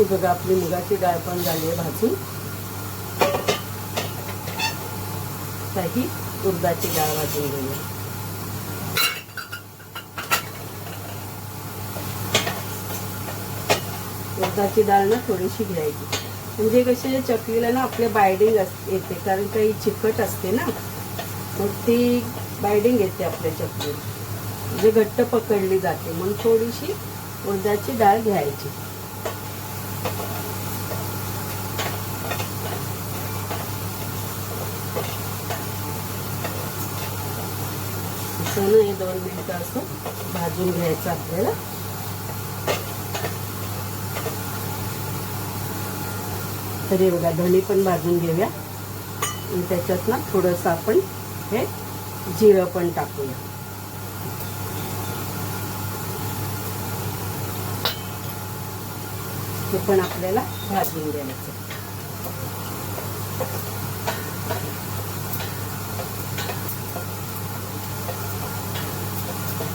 ही बघा आपली मुगाची डाळ पण झाली आहे भाजून काही ही उडदाची डाळ भाजून घेऊया. उडदाची डाळ ना थोडीशी घ्यायची. म्हणजे कसे चकलीला ना आपले बायडिंग येते कारण काही चिकट असते ना मग ती बायडिंग येते आपल्या चकली म्हणजे घट्ट पकडली जाते मग थोडीशी उडदाची डाळ घ्यायची. असं हे दोन मिनिटं असं भाजून घ्यायचं आपल्याला. तर हे बघा धणे पण भाजून घेऊया. आणि त्याच्यात ना थोडंसं आपण हे जिरं पण टाकूया. हे पण आपल्याला भाजून द्यायचं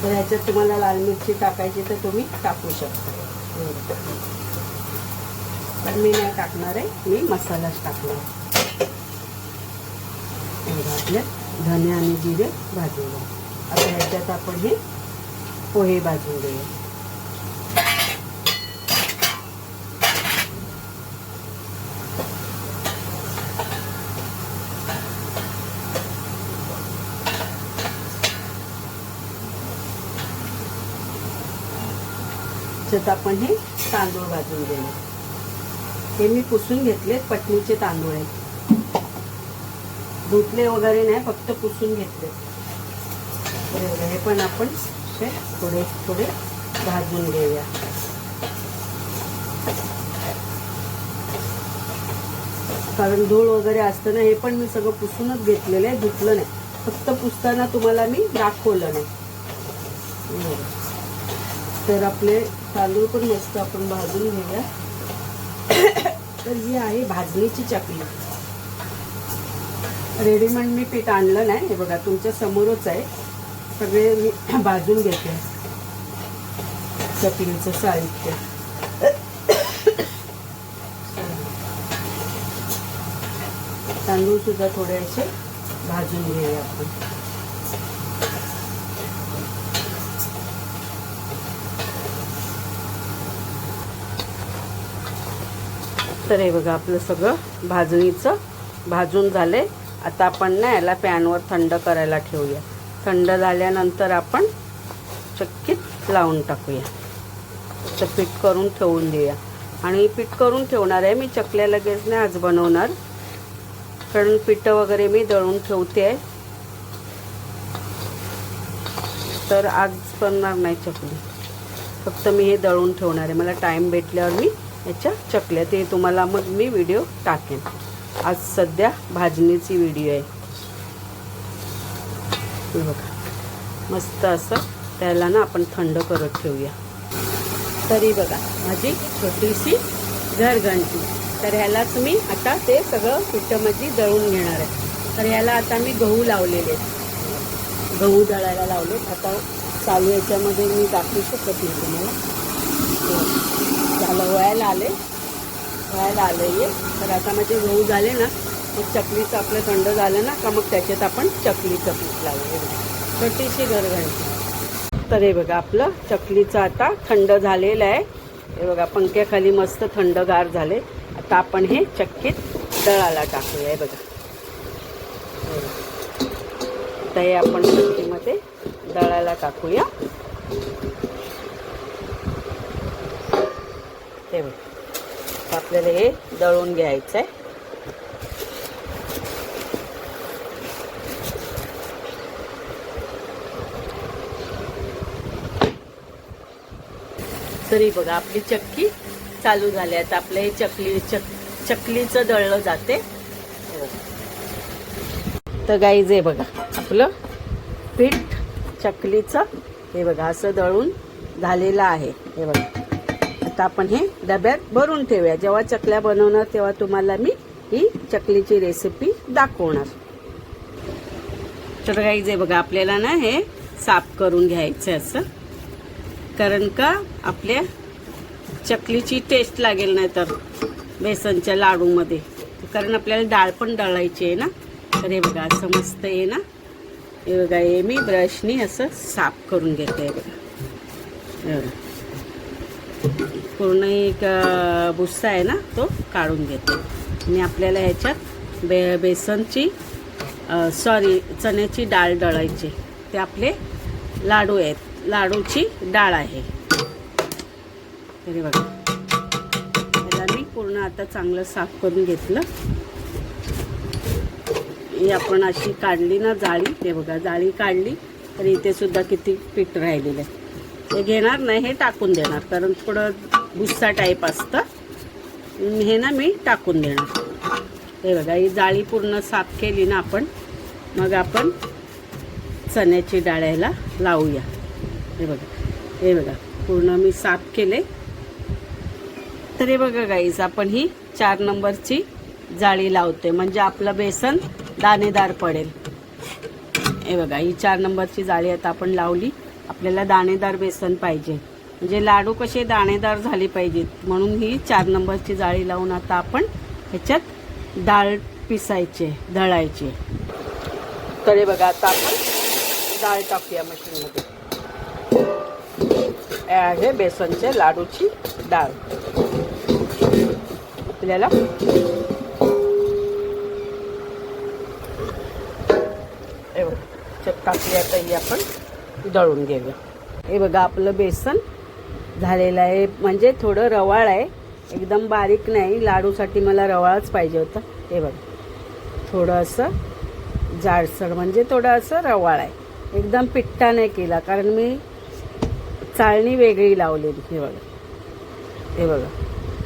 तर ह्याच्यात तुम्हाला लाल मिरची टाकायची तर तुम्ही टाकू शकता. पण मी नाही टाकणार आहे. मी मसालाच टाकणार आहे. आपले धने आणि जिरे भाजून घ्या आता ह्याच्यात आपण हे पोहे भाजून घेऊया. त्याच्यात आपण हे तांदूळ भाजून घेऊ हे मी पुसून घेतले पटणीचे तांदूळ आहेत. धुतले वगैरे नाही फक्त पुसून घेतले. हे पण आपण हे थोडे थोडे भाजून घेऊया. कारण धूळ वगैरे असतं ना हे पण मी सगळं पुसूनच घेतलेलं आहे धुतलं नाही. फक्त पुसताना तुम्हाला मी दाखवलं नाही. तर आपले तांदूळ पण मस्त आपण भाजून घेऊया. तर ही आहे भाजणीची चकली रेडीमेड मी पीठ आणलं नाही. हे बघा तुमच्या समोरच आहे. सगळे मी भाजून घेते. चकलीचं साहित्य. तांदूळ सुद्धा थोडे असे भाजून घेऊया आपण. तर हे बघा आपलं सगळं भाजणीचं भाजून झाले आता आपण ना याला पॅनवर थंड करायला ठेवूया. थंड झाल्यानंतर आपण चक्कीत लावून टाकूया. तर पीठ करून ठेवून देऊया. आणि पीठ करून ठेवणार आहे. मी चकल्या लगेच नाही आज बनवणार. कारण पिठं वगैरे मी दळून ठेवते. आहे तर आज बनणार नाही चकली. फक्त मी हे दळून ठेवणार आहे. मला टाईम भेटल्यावर मी याच्या चकल्या. ते तुम्हाला मग मी व्हिडिओ टाकेन. आज सध्या भाजणीची व्हिडिओ आहे. बघा. मस्त असं त्याला ना आपण थंड करत ठेवूया. तरी बघा माझी छोटीशी घरघंटी. तर ह्यालाच मी आता ते सगळं पिठामध्ये दळून घेणार आहे. तर ह्याला आता मी गहू लावलेले आहेत. गहू दळायला लावले आता चालू याच्यामध्ये मी दाखवू शकत नाही तुम्हाला. हो. झालं वयाला आले वयाला आले ये तर आता माझे गहू झाले ना मग चकलीचं आपलं थंड झालं ना का मग त्याच्यात आपण चकलीचं पीठ लावू छोटीशी घरघंटी तर हे बघा आपलं चकलीचं आता थंड झालेलं आहे. हे बघा पंख्याखाली मस्त थंडगार झाले. आता आपण हे चक्कीत दळाला टाकूया हे बघा. हे बघा. आता हे आपण चक्कीमध्ये दळाला टाकूया. हे बघ. आपल्याला हे दळून घ्यायचं आहे तरी बघा आपली चक्की चालू झाली. आता आपलं हे चकली चक चकलीचं दळलं जाते. तर गाईज हे बघा आपलं पीठ चकलीचं हे बघा असं दळून झालेलं आहे. हे बघा. आता आपण हे डब्यात भरून ठेवूया. जेव्हा चकल्या बनवणार तेव्हा तुम्हाला मी ही चकलीची रेसिपी दाखवणार. तर काही जे बघा आपल्याला ना हे साफ करून घ्यायचं असं. कारण का आपल्या चकलीची टेस्ट लागेल नाही तर बेसनच्या लाडूमध्ये. कारण आपल्याला डाळ पण दळायची आहे ना. तर हे बघा असं मस्त आहे ना. हे बघा हे मी ब्रशनी असं साफ करून घेते. बघा बघा. पूर्ण एक भुस्सा आहे ना तो काढून घेतो. आणि आपल्याला ह्याच्यात बे बेसनची सॉरी चण्याची डाळ दळायची. ते आपले लाडू आहेत. लाडूची डाळ आहे. तरी बघा. त्याला मी पूर्ण आता चांगलं साफ करून घेतलं. ही आपण अशी काढली ना जाळी ते बघा जाळी काढली तर इथे सुद्धा किती पीठ राहिलेलं आहे हे घेणार नाही हे टाकून देणार. कारण थोडं भुस्सा टाईप असतं. हे ना मी टाकून देणार. हे बघा ही जाळी पूर्ण साफ केली ना आपण मग आपण चण्याची डाळ्याला लावूया. हे बघा हे बघा पूर्ण मी साफ केले. तर हे बघा गाईज आपण ही चार नंबरची जाळी लावते. म्हणजे आपलं बेसन दाणेदार पडेल. हे बघा ही चार नंबरची जाळी आता आपण लावली. आपल्याला दाणेदार बेसन पाहिजे. म्हणजे लाडू कसे दाणेदार झाले पाहिजेत म्हणून ही चार नंबरची जाळी लावून आता आपण ह्याच्यात डाळ पिसायचे दळायचे. तर हे बघा आता आपण डाळ टाकूया मशीनमध्ये. आहे बेसनचे लाडूची डाळ. आपल्याला हे बघा टाकली आता ही आपण दळून घेऊया हे बघा आपलं बेसन झालेलं आहे. म्हणजे थोडं रवाळ आहे. एकदम बारीक नाही. लाडूसाठी मला रवाळच पाहिजे होतं. हे बघा. थोडं असं जाडसर म्हणजे थोडं असं रवाळ आहे. एकदम पिट्टा नाही केला कारण मी चाळणी वेगळी लावलेली हे बघा. हे बघा.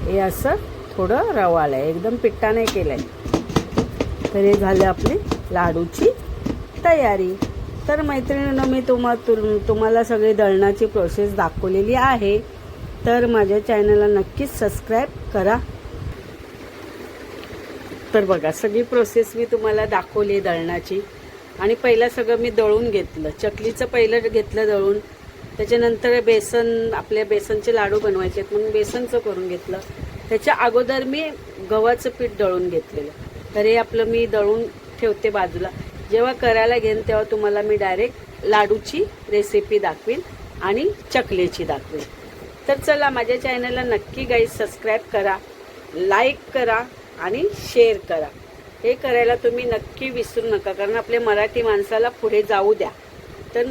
हे असं थोडं रवाळ आहे. एकदम पिट्टा नाही केलं आहे तर हे झालं आपली लाडूची तयारी. तर मैत्रिणीनं मी तुम्हा तुम तुम्हाला सगळी दळणाची प्रोसेस दाखवलेली आहे. तर माझ्या चॅनलला नक्कीच सबस्क्राईब करा. तर बघा सगळी प्रोसेस मी तुम्हाला दाखवली दळणाची. आणि पहिलं सगळं मी दळून घेतलं. चकलीचं पहिलं घेतलं दळून. त्याच्यानंतर बेसन आपल्या बेसनचे लाडू बनवायचे आहेत म्हणून बेसनचं करून घेतलं. त्याच्या अगोदर मी गव्हाचं पीठ दळून घेतलेलं. तर हे आपलं मी दळून ठेवते बाजूला. जेव्हा करायला घेईन तेव्हा तुम्हाला मी डायरेक्ट लाडूची रेसिपी दाखवीन आणि चकलेची दाखवीन. तर चला माझ्या चॅनलला नक्की गाई सबस्क्राईब करा लाईक करा आणि शेअर करा. हे करायला तुम्ही नक्की विसरू नका कारण आपल्या मराठी माणसाला पुढे जाऊ द्या. तर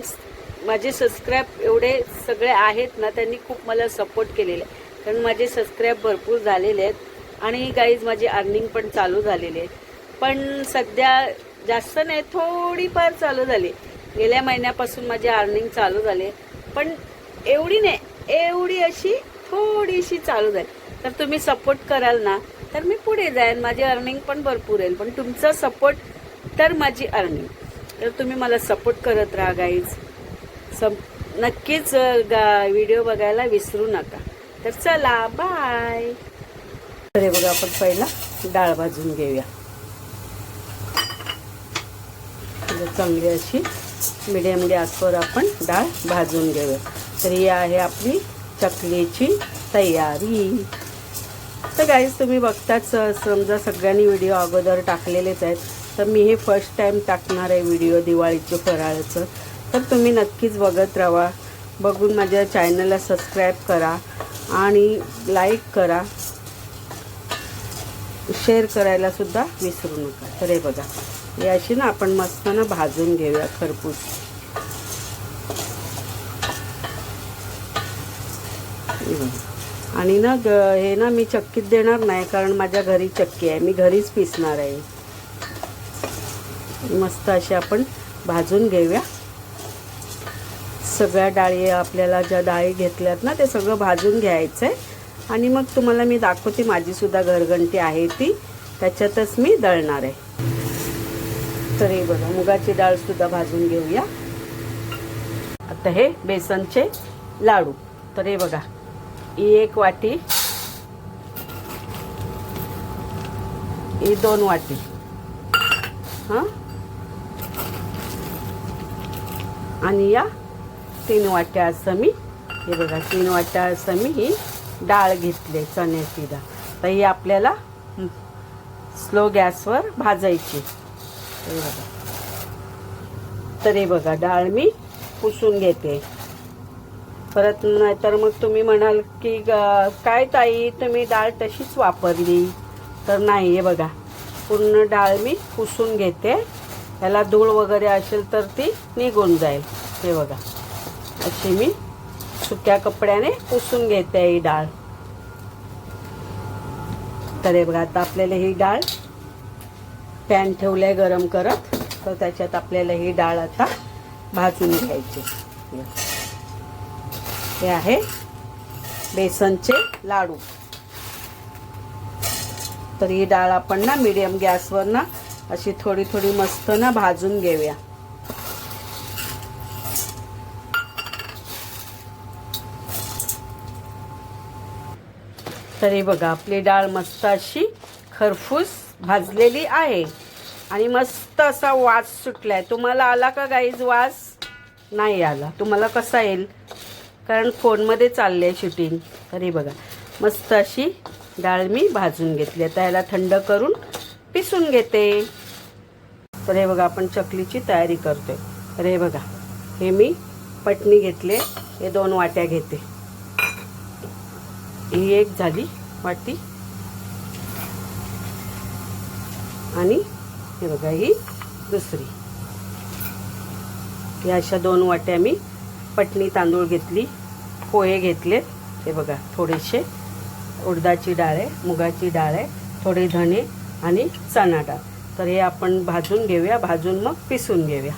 माझे सबस्क्राईब एवढे सगळे आहेत ना त्यांनी खूप मला सपोर्ट केलेले आहे. कारण माझे सबस्क्राईब भरपूर झालेले आहेत आणि गाईज माझी अर्निंग पण चालू झालेली आहे. पण सध्या जास्त नाही थोडीफार चालू झाली. गेल्या महिन्यापासून माझी अर्निंग चालू झाली. पण एवढी नाही एवढी अशी थोडीशी चालू झाली. तर तुम्ही सपोर्ट कराल ना तर मी पुढे जाईन. माझी अर्निंग पण भरपूर येईल. पण तुमचा सपोर्ट तर माझी अर्निंग तर तुम्ही मला सपोर्ट करत राहा गाईज सम नक्कीच गा व्हिडिओ बघायला विसरू नका. तर चला बाय अरे बघा आपण पहिला डाळ भाजून घेऊया. म्हणजे चांगली अशी मिडियम गॅसवर आपण डाळ भाजून घेऊया. तर ही आहे आपली चकलीची तयारी. तर गाईज तुम्ही बघताच समजा सगळ्यांनी व्हिडिओ अगोदर टाकलेलेच आहेत. तर मी हे फर्स्ट टाईम टाकणार आहे व्हिडिओ दिवाळीचे फराळाचं. तर तुम्ही नक्कीच बघत राहा. बघून माझ्या चॅनलला सबस्क्राईब करा आणि लाईक करा. शेअर करायला सुद्धा विसरू नका. तर हे बघा. याची अशी ना आपण मस्त ना भाजून घेऊया खरपूस. आणि ना ग- हे ना मी चक्कीत देणार नाही कारण माझ्या घरी चक्की आहे. मी घरीच पिसणार आहे. मस्त अशी आपण भाजून घेऊया. सगळ्या डाळी आपल्याला ज्या डाळी घेतल्यात ना ते सगळं भाजून घ्यायचं आहे आणि मग तुम्हाला मी दाखवते माझीसुद्धा घरघंटी आहे ती. त्याच्यातच मी दळणार आहे. तर हे बघा मुगाची डाळ सुद्धा भाजून घेऊया. आता हे बेसनचे लाडू. तर हे बघा ही एक वाटी ही दोन वाटी. हां? आणि या तीन वाट्या असं मी हे बघा तीन वाट्या असं मी ही डाळ घेतली चण्याची डाळ. तर ही आपल्याला स्लो गॅसवर भाजायची. हे बघा. तर हे बघा डाळ मी पुसून घेते. परत नाहीतर मग तुम्ही म्हणाल की ग- काय ताई तुम्ही डाळ तशीच वापरली. तर नाही हे बघा. पूर्ण डाळ मी पुसून घेते. याला धूळ वगैरे असेल तर ती निघून जाईल. हे बघा. अशी मी सुक्या कपड्याने पुसून घेते ही डाळ. तर हे बघा आता आपल्याला ही डाळ पॅन ठेवलंय गरम करत तर त्याच्यात आपल्याला ही डाळ आता भाजून घ्यायची. हे आहे बेसनचे लाडू. तर ही डाळ आपण ना मिडियम गॅसवर ना अशी थोडी थोडी मस्त ना भाजून घेऊया. तरी बघा आपली डाळ मस्त अशी खरफूस भाजलेली आहे. आणि मस्त असा वास सुटलाय. तुम्हाला आला का गाईज वास? नाही आला. तुम्हाला कसा येईल? कारण फोनमध्ये चालले आहे शूटिंग तरी बघा. मस्त अशी डाळ मी भाजून घेतली. आता याला थंड करून पिसून घेते. तर हे बघा आपण चकलीची तयारी करतोय. तर हे बघा. हे मी पटणी घेतले. हे दोन वाट्या घेते. ही एक झाली वाटी. आणि हे बघा ही दुसरी. या अशा दोन वाट्या मी पटणी तांदूळ घेतली पोहे घेतले. हे बघा थोडेसे उडदाची डाळ आहे मुगाची डाळ आहे थोडे धणे आणि चणा डाळ. तर हे आपण भाजून घेऊया भाजून मग पिसून घेऊया.